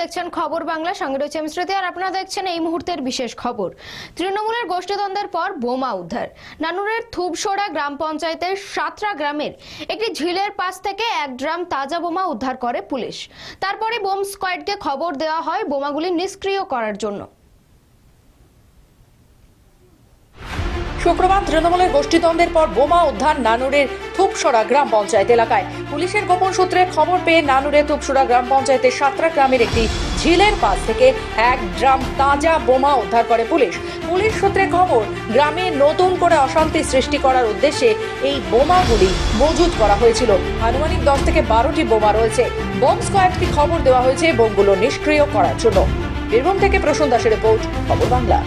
দেখছেন খবর বাংলা, সঙ্গে রয়েছে আমি শ্রুতি, আর আপনারা দেখছেন এই মুহূর্তের বিশেষ খবর। তৃণমূলের গোষ্ঠীদ্বন্দ্বের পর বোমা উদ্ধার। নানুরের থুবসোড়া গ্রাম পঞ্চায়েতের সাতরা গ্রামের একটি ঝিলের পাশ থেকে এক ড্রাম তাজা বোমা উদ্ধার করে পুলিশ। তারপরে বোম স্কোয়াডকে খবর দেওয়া হয় বোমাগুলি নিষ্ক্রিয় করার জন্য। শুক্রবার তৃণমূলের গোষ্ঠীদ্বন্দ্বের পর বোমা উদ্ধার নানুরের থুপসরা গ্রাম পঞ্চায়েত এলাকায়। পুলিশের গোপন সূত্রে খবর পেয়ে নানুরের থুপসরা গ্রাম পঞ্চায়েতের সাতরা গ্রামের একটি ঝিলের পাশ থেকে এক ড্রাম তাজা বোমা উদ্ধার করে পুলিশ। পুলিশ সূত্রে খবর, গ্রামে নতুন করে অশান্তি সৃষ্টি করার উদ্দেশ্যে এই বোমাগুলি মজুত করা হয়েছিল। আনুমানিক দশ থেকে বারোটি বোমা রয়েছে। বোম স্কোয়াডকে খবর দেওয়া হয়েছে, বোমগুলো নিষ্ক্রিয় করার জন্য। বীরভূম থেকে প্রসন্ন দাসের রিপোর্ট, খবর বাংলা।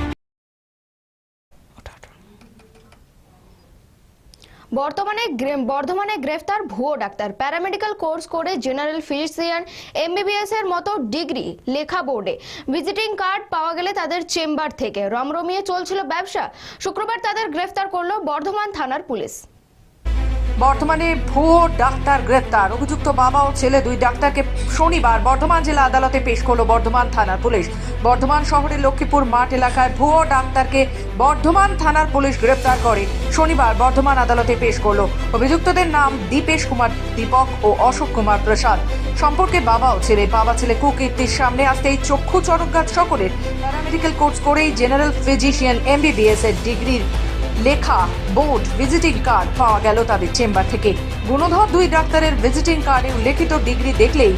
বর্তমানে বর্ধমানে গ্রেফতার ভুয়ো ডাক্তার। প্যারামেডিক্যাল কোর্স করে জেনারেল ফিজিশিয়ান এমবিবিএস এর মতো ডিগ্রি লেখা বোর্ডে। ভিজিটিং কার্ড পাওয়া গেলে তাদের চেম্বার থেকে। রমরমিয়ে চলছিল ব্যবসা। শুক্রবার তাদের গ্রেফতার করল বর্ধমান থানার পুলিশ। বর্তমানে ভুয়ো ডাক্তার গ্রেপ্তার। অভিযুক্ত বাবা ও ছেলে দুই ডাক্তারকে শনিবার বর্ধমান জেলা আদালতে পেশ করল বর্ধমান থানার পুলিশ। বর্ধমান শহরের লক্ষ্মীপুর মাঠ এলাকায় ভুয়ো ডাক্তারকে বর্ধমান থানার পুলিশ গ্রেপ্তার করে। শনিবার বর্ধমান আদালতে পেশ করল। অভিযুক্তদের নাম দীপেশ কুমার দীপক ও অশোক কুমার প্রসাদ। সম্পর্কে বাবা ও ছেলে বাবা ছেলে কুকীর্তির সামনে আসতে এই চক্ষু চরকগাছ সকলের। প্যারামেডিক্যাল কোর্স করেই জেনারেল ফিজিশিয়ান এমবিবিএস এর ডিগ্রির লেখা বোর্ড ভিজিটিং কার্ড পাওয়া গেল তাদের চেম্বার থেকে গুণধর দুই ডাক্তারের ভিজিটিং কার্ডে উল্লেখিত ডিগ্রি দেখলেই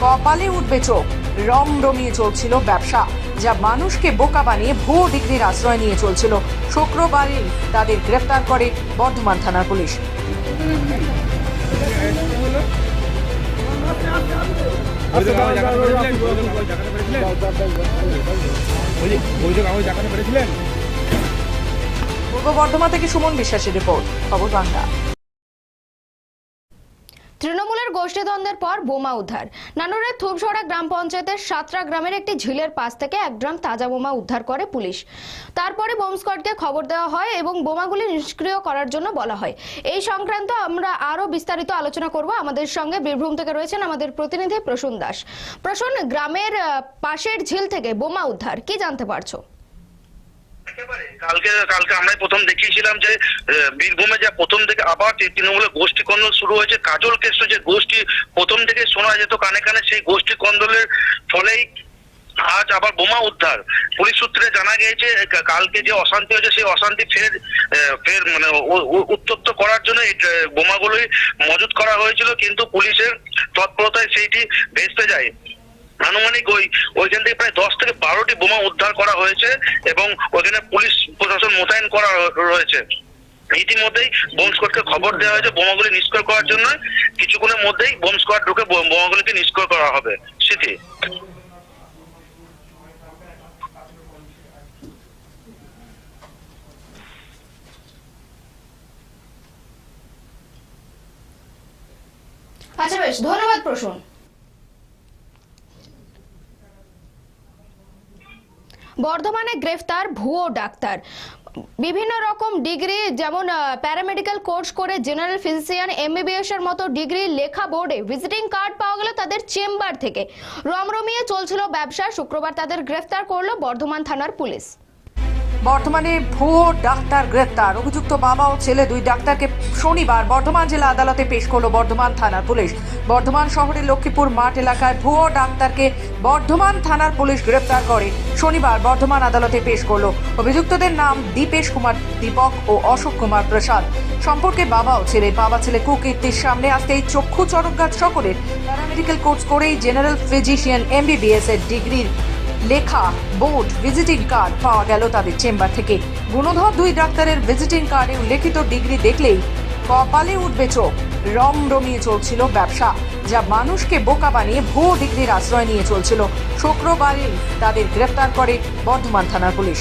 কপালে উঠবে চোখ রম রমিয়ে চলছিল ব্যবসা যা মানুষকে বোকা বানিয়ে ভুয়ো ডিগ্রির আশ্রয় নিয়ে চলছিল শুক্রবারই তাদের গ্রেফতার করে বর্ধমান থানার পুলিশ অভিযোগ জানাতে পেরেছিলেন পূর্ব বর্ধমান থেকে সুমন বিশ্বাসের রিপোর্ট, খবর বাংলা। তৃণমূলের গোষ্ঠীদ্বন্দ্বের পর বোমা উদ্ধার। নানুরের থুবসড়া গ্রাম পঞ্চায়েতের সাতরা গ্রামের একটি ঝিলের পাশ থেকে এক ড্রাম তাজা বোমা উদ্ধার করে পুলিশ। তারপরে বোম স্কোয়াডকে খবর দেওয়া হয় এবং বোমাগুলি নিষ্ক্রিয় করার জন্য বলা হয়। এই সংক্রান্ত আমরা আরও বিস্তারিত আলোচনা করব। আমাদের সঙ্গে বীরভূম থেকে রয়েছেন আমাদের প্রতিনিধি প্রসূন দাস। প্রসূন, গ্রামের পাশের ঝিল থেকে বোমা উদ্ধার। কি জানতে পারছ? একেবারে। কালকে কালকে আমরাই প্রথম দেখিয়েছিলাম যে বীরভূমে যা প্রথম থেকে আবার তৃণমূলের গোষ্ঠী কন্দল শুরু হয়েছে, কাজল কেষ্ট যে গোষ্ঠী প্রথম থেকে শোনা যেত কানে কানে, সেই গোষ্ঠী কন্দলের ফলেই আজ আবার বোমা উদ্ধার পুলিশ সূত্রে জানা গিয়েছে কালকে যে অশান্তি হয়েছে, সেই অশান্তি ফের ফের মানে উত্তপ্ত করার জন্য এই বোমাগুলোই মজুত করা হয়েছিল, কিন্তু পুলিশের তৎপরতায় সেইটি ভেস্তে যায় আনুমানিক ওই, ওইখান থেকে প্রায় দশ থেকে বারোটি বোমা উদ্ধার করা হয়েছে এবং ওইখানে পুলিশ প্রশাসন মোতায়েন করা রয়েছে। ইতিমধ্যেই বোম স্কোয়াডকে খবর দেওয়া হয়েছে, বোমাগুলি নিষ্ক্রিয় করার জন্য। কিছুক্ষণের মধ্যেই বোম স্কোয়াড ঢুকে বোমাগুলিকে নিষ্ক্রিয় করা হবে। স্মৃতি আচ্ছা বেশ, ধন্যবাদ প্রসূন। বর্ধমানে গ্রেফতার ভুয়ো ডাক্তার। বিভিন্ন রকম ডিগ্রি যেমন প্যারামেডিক্যাল কোর্স করে জেনারেল ফিজিশিয়ান এমবিবিএস এর মতো ডিগ্রি লেখা বোর্ডে ভিজিটিং কার্ড পাওয়া গেল তাদের চেম্বার থেকে। রমরমিয়ে চলছিল ব্যবসা, শুক্রবার তাদের গ্রেফতার করল বর্ধমান থানার পুলিশ। বর্তমানে ভুয়ো ডাক্তার গ্রেপ্তার। অভিযুক্ত বাবা ও ছেলে দুই ডাক্তারকে শনিবার বর্ধমান জেলা আদালতে পেশ করল বর্ধমান থানার পুলিশ। বর্ধমান শহরের লক্ষ্মীপুর মাঠ এলাকায় ভুয়ো ডাক্তারকে বর্ধমান থানার পুলিশ গ্রেপ্তার করে। শনিবার বর্ধমান আদালতে পেশ করল। অভিযুক্তদের নাম দীপেশ কুমার দীপক ও অশোক কুমার প্রসাদ। সম্পর্কে বাবা ও ছেলে, বাবা ছেলে কুকীর্তির সামনে আসতেই চক্ষু চরকগাছ সকলের। প্যারামেডিক্যাল কোর্স করেই জেনারেল ফিজিশিয়ান এমবিবিএস এর ডিগ্রির লেখা বোর্ড ভিজিটিং কার্ড পাওয়া গেল তাদের চেম্বার থেকে। গুণধর দুই ডাক্তারের ভিজিটিং কার্ডে উল্লেখিত ডিগ্রি দেখলেই কপালে উঠবে চোখ। রম রমিয়ে চলছিল ব্যবসা, যা মানুষকে বোকা বানিয়ে ভুয়ো ডিগ্রির আশ্রয় নিয়ে চলছিল। শুক্রবারই তাদের গ্রেফতার করে বর্ধমান থানার পুলিশ।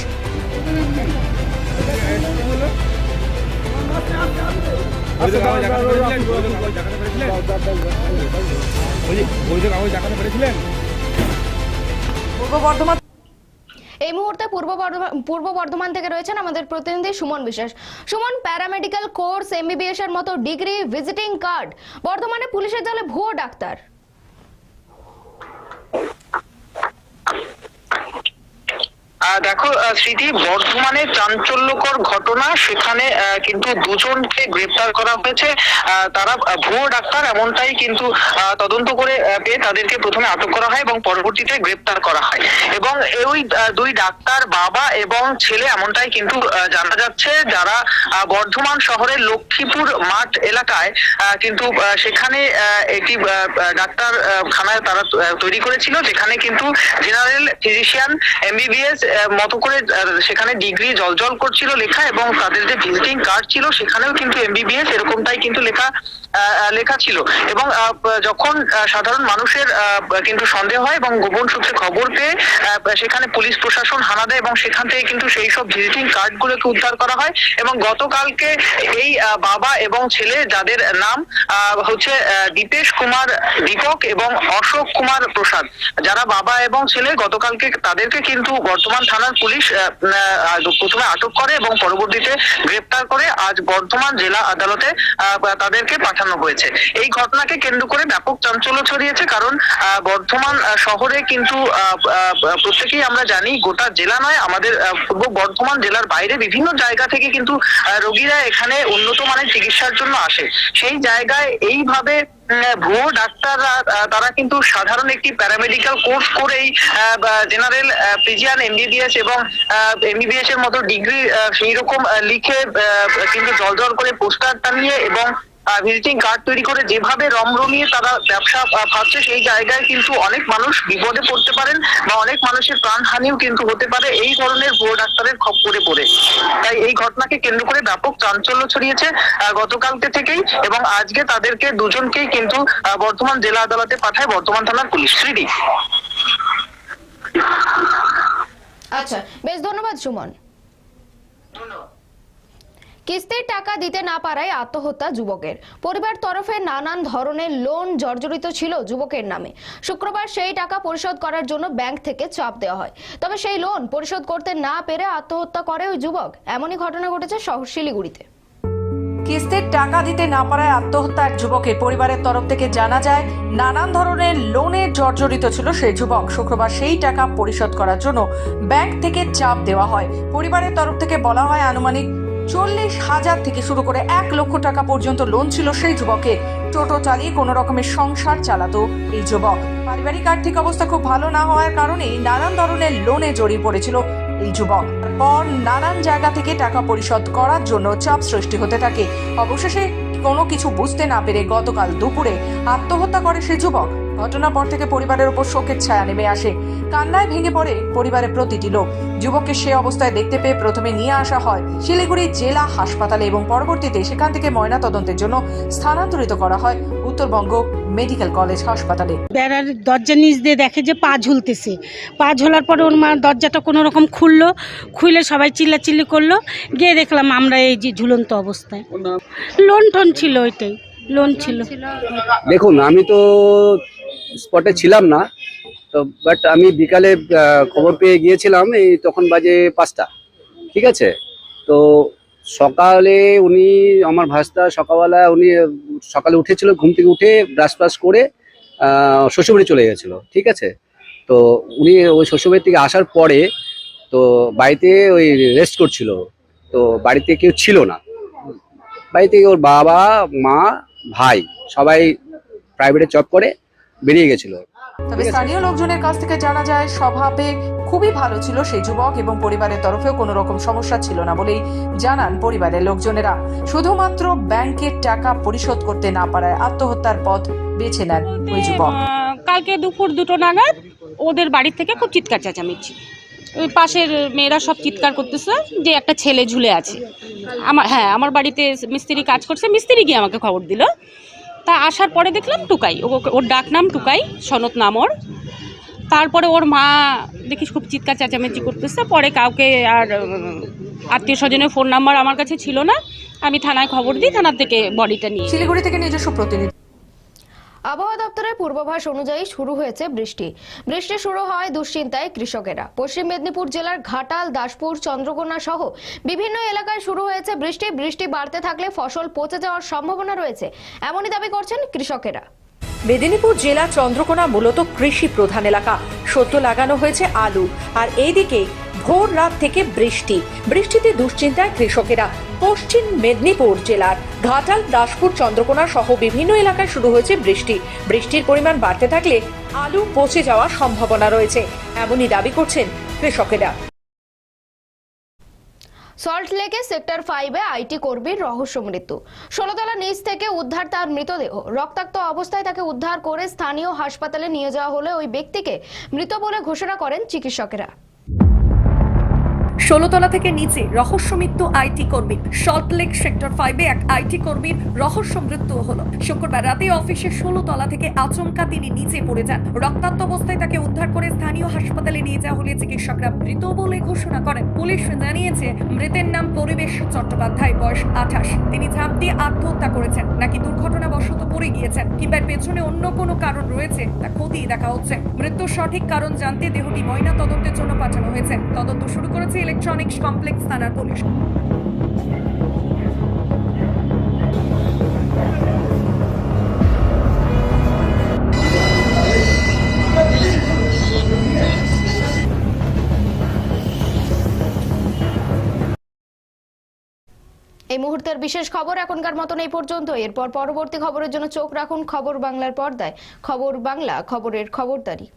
জানাতে পেরেছিলেন এই মুহূর্তে পূর্ব বর্ধমান পূর্ব বর্ধমান থেকে রয়েছেন আমাদের প্রতিনিধি সুমন বিশ্বাস। সুমন, প্যারামেডিক্যাল কোর্স এমবিবিএস এর মতো ডিগ্রি ভিজিটিং কার্ড বর্ধমানে পুলিশের দলে ভুয়ো ডাক্তার। দেখো স্মৃতি, বর্ধমানে চাঞ্চল্যকর ঘটনা, সেখানে কিন্তু দুজনকে গ্রেপ্তার করা হয়েছে। তারা ভুয়ো ডাক্তার, এমনটাই কিন্তু তদন্ত করে পেয়ে তাদেরকে প্রথমে আটক করা হয় এবং পরবর্তীতে গ্রেপ্তার করা হয়। এবং ওই দুই ডাক্তার, বাবা এবং ছেলে, এমনটাই কিন্তু জানা যাচ্ছে যারা বর্ধমান শহরের লক্ষ্মীপুর মাঠ এলাকায় কিন্তু সেখানে একটি ডাক্তার খানায় তারা তৈরি করেছিল, যেখানে কিন্তু জেনারেল ফিজিশিয়ান, এমবিবিএস মতো করে সেখানে ডিগ্রি জলজল করছিল লেখা এবং তাদের যে ভিজিটিং কার্ড ছিল সেখানেও কিন্তু এমবিবিএস এরকমটাই কিন্তু লেখা লেখা ছিল। এবং যখন সাধারণ মানুষের কিন্তু সন্দেহ হয় এবং গোপন সূত্রে খবর পেয়ে সেখানে পুলিশ প্রশাসন হানা দেয় এবং সেখান থেকে কিন্তু সেই সব ভিজিটিং কার্ড গুলোকে উদ্ধার করা হয় এবং গতকালকে এই বাবা এবং ছেলে যাদের নাম হচ্ছে দীপেশ কুমার দীপক এবং অশোক কুমার প্রসাদ, যারা বাবা এবং ছেলে গতকালকে তাদেরকে কিন্তু বর্তমান থানার পুলিশ প্রথমে আটক করে এবং পরবর্তীতে গ্রেপ্তার করে আজ বর্ধমান জেলা আদালতে তাদেরকে পাঠানো হয়েছে। এই ঘটনাকে কেন্দ্র করে ব্যাপক চাঞ্চল্য ছড়িয়েছে কারণ বর্ধমান শহরে কিন্তু প্রত্যেকেই আমরা জানি গোটা জেলা নয়, আমাদের পূর্ব বর্ধমান জেলার বাইরে বিভিন্ন জায়গা থেকে কিন্তু রোগীরা এখানে উন্নত মানের চিকিৎসার জন্য আসে। সেই জায়গায় এইভাবে ভুয়ো ডাক্তাররা তারা কিন্তু সাধারণ একটি প্যারামেডিক্যাল কোর্স করেই জেনারেল পিজিয়ান এমবিবিএস এবং এমবিবিএস এর মতো ডিগ্রি সেই রকম লিখে কিন্তু জল জল করে পোস্টার টানিয়ে এবং ভিজিটিং কার্ড তৈরি করে যেভাবে রমরমিয়ে তারা ব্যবসা আহ, পাচ্ছে সেই জায়গায় কিন্তু অনেক মানুষ বিপদে পড়তে পারেন বা অনেক মানুষের প্রাণহানিও কিন্তু হতে পারে এই ধরনের ভুয়ো ডাক্তারের খপ্পরে পড়ে। তাই এই ঘটনাকে কেন্দ্র করে ব্যাপক চাঞ্চল্য ছড়িয়েছে আহ, গতকালকে থেকেই এবং আজকে তাদেরকে দুজনকেই কিন্তু আহ, বর্ধমান জেলা আদালতে পাঠায় বর্ধমান থানার পুলিশ। শ্রীদি। আচ্ছা বেশ ধন্যবাদ সুমন। কিস্তির টাকা দিতে না পারায় আত্মহত্যা যুবকের। পরিবার তরফে নানান ধরনের লোন জর্জরিত ছিল যুবকের নামে। শুক্রবার সেই টাকা পরিশোধ করার জন্য ব্যাংক থেকে চাপ দেওয়া হয়। তবে সেই লোন পরিশোধ করতে না পেরে আত্মহত্যা করে ওই যুবক। এমনই ঘটনা ঘটেছে শহর শিলিগুড়িতে কিস্তির টাকা দিতে না পারায় আত্মহত্যার যুবকের পরিবারের তরফ থেকে জানা যায়, নানান ধরনের লোনের জর্জরিত ছিল সেই যুবক। শুক্রবার সেই টাকা পরিশোধ করার জন্য ব্যাংক থেকে চাপ দেওয়া হয়। পরিবারের তরফ থেকে বলা হয়, আনুমানিক চল্লিশ হাজার থেকে শুরু করে এক লক্ষ টাকা পর্যন্ত লোন ছিল সেই যুবকের টোটো চালিয়ে কোনো রকমের সংসার চালাতো এই যুবক। পারিবারিক আর্থিক অবস্থা খুব ভালো না হওয়ার কারণে নানান ধরনের লোনে জড়িয়ে পড়েছিল এই যুবক। পর নানান জায়গা থেকে টাকা পরিশোধ করার জন্য চাপ সৃষ্টি হতে থাকে। অবশেষে কোনো কিছু বুঝতে না পেরে গতকাল দুপুরে আত্মহত্যা করে সে যুবক। ঘটনার পর থেকে পরিবারের উপর শোকের ছায়া নেমে আসে। কান্নায় ভেঙে পড়ে পরিবারের প্রতিটি লোক। যুবককে সে অবস্থায় দেখতে পেয়ে প্রথমে নিয়ে আসা হয় শিলিগুড়ি জেলা হাসপাতালে এবং পরবর্তীতে সেখান থেকে ময়না তদন্তের জন্য স্থানান্তরিত করা হয় উত্তরবঙ্গ মেডিকেল কলেজ হাসপাতালে। বেড়ার দরজার নিচ দিয়ে দেখে যে পা ঝুলতেছে। পা ঝোলার পরে ওর মা দরজাটা কোনো রকম খুললো খুলে সবাই চিল্লাচিল্লি করল। গিয়ে দেখলাম আমরা এই যে ঝুলন্ত অবস্থায়। লোন টোন ছিল ওইটাই লোন ছিল। দেখুন আমি তো স্পটে ছিলাম না, তো বাট আমি বিকালে খবর পেয়ে গিয়েছিলাম, এই তখন বাজে পাঁচটা, ঠিক আছে? তো সকালে উনি, আমার ভাস্তা সকালবেলা উনি, সকালে উঠেছিল, ঘুম থেকে উঠে ব্রাশ ফ্রাশ করে শ্বশুরবাড়ি চলে গেছিল, ঠিক আছে? তো উনি ওই শ্বশুরবাড়ি থেকে আসার পরে, তো বাড়িতে ওই রেস্ট করছিল, তো বাড়িতে কেউ ছিল না। বাড়িতে ওর বাবা, মা, ভাই, সবাই প্রাইভেটে জব করে বেরিয়ে গেছিল। তবে স্থানীয় লোকজনের কাছ থেকে জানা যায় স্বভাবে খুবই ভালো ছিল সেই যুবক এবং পরিবারের তরফেও কোনো রকম সমস্যা ছিল না বলেই জানান পরিবারের লোকজনেরা। শুধুমাত্র ব্যাংকের টাকা পরিশোধ করতে না পারায় আত্মহত্যার পথ বেছে নেন ওই যুবক। কালকে দুপুর দুটো নাগাদ ওদের বাড়ি থেকে খুব চিৎকার চেঁচামেচি। ওই পাশের মেয়েরা সব চিৎকার করতেছে যে একটা ছেলে ঝুলে আছে। আমার হ্যাঁ আমার বাড়িতে মিস্ত্রি কাজ করছে মিস্ত্রি গিয়ে আমাকে খবর দিল তা আসার পরে দেখলাম টুকাই। ওর ডাক নাম টুকাই সনত নাম ওর। তারপরে ওর মা দেখিস খুব চিৎকার চেঁচামেচি করতেছে। পরে কাউকে আর আত্মীয় স্বজনের ফোন নাম্বার আমার কাছে ছিল না। আমি থানায় খবর দিই, থানার থেকে বডিটা নিয়ে শিলিগুড়ি থেকে নিজস্ব প্রতিনিধি। আবহাওয়া দপ্তরের পূর্বাভাস অনুযায়ী শুরু হয়েছে বৃষ্টি। বৃষ্টি শুরু হয় দুশ্চিন্তায় কৃষকেরা। পশ্চিম মেদিনীপুর জেলার ঘাটাল, দাসপুর, চন্দ্রকোনা সহ বিভিন্ন এলাকায় শুরু হয়েছে বৃষ্টি। বৃষ্টি বাড়তে থাকলে ফসল পচে যাওয়ার সম্ভাবনা রয়েছে, এমনই দাবি করছেন কৃষকেরা। মেদিনীপুর জেলা চন্দ্রকোনা মূলত কৃষি প্রধান এলাকা। সদ্য লাগানো হয়েছে আলু। আর এইদিকে ভোর রাত থেকে বৃষ্টি। বৃষ্টিতে দুশ্চিন্তায় কৃষকেরা পশ্চিম মেদিনীপুর জেলার ঘাটাল, দাসপুর, চন্দ্রকোনা সহ বিভিন্ন এলাকায় শুরু হয়েছে বৃষ্টি। বৃষ্টির পরিমাণ বাড়তে থাকলে আলু পচে যাওয়ার সম্ভাবনা রয়েছে। এমনই দাবি করছেন কৃষকেরা। সল্টলেকে সেক্টর ফাইভে আইটি কর্মীর রহস্য মৃত্যু। ষোলতলা নিচ থেকে উদ্ধার তার মৃতদেহ। রক্তাক্ত অবস্থায় তাকে উদ্ধার করে স্থানীয় হাসপাতালে নিয়ে যাওয়া হলে ওই ব্যক্তিকে মৃত বলে ঘোষণা করেন চিকিৎসকেরা। ষোলতলা থেকে নিচে রহস্য মৃত্যু আইটি কর্মী। সল্টলেক সেক্টর ফাইভে এক আইটি কর্মীর রহস্য মৃত্যু হলো। শুক্রবার রাতে অফিসের ষোলতলা থেকে আচমকা তিনি নিচে পড়ে যান। রক্তাক্ত অবস্থায় তাকে উদ্ধার করে স্থানীয় হাসপাতালে নিয়ে যাওয়া হলে চিকিৎসকরা মৃত বলে ঘোষণা করেন। পুলিশ জানিয়েছে, মৃতের নাম পরিবেশ চট্টোপাধ্যায়, বয়স আঠাশ। তিনি ঝাঁপ দিয়ে আত্মহত্যা করেছেন, নাকি দুর্ঘটনাবশত পড়ে গিয়েছেন। কিংবা পেছনে অন্য কোনো কারণ রয়েছে, তা খতিয়ে দেখা হচ্ছে। মৃত্যুর সঠিক কারণ জানতে দেহটি ময়না তদন্তের জন্য পাঠানো হয়েছে। তদন্ত শুরু করেছে ইলেকট্রনিক্স কমপ্লেক্স থানার পুলিশ এই মুহূর্তের বিশেষ খবর এখনকার মতন এই পর্যন্ত। এরপর পরবর্তী খবরের জন্য চোখ রাখুন খবর বাংলার পর্দায়। খবর বাংলা, খবরের খবরদারি।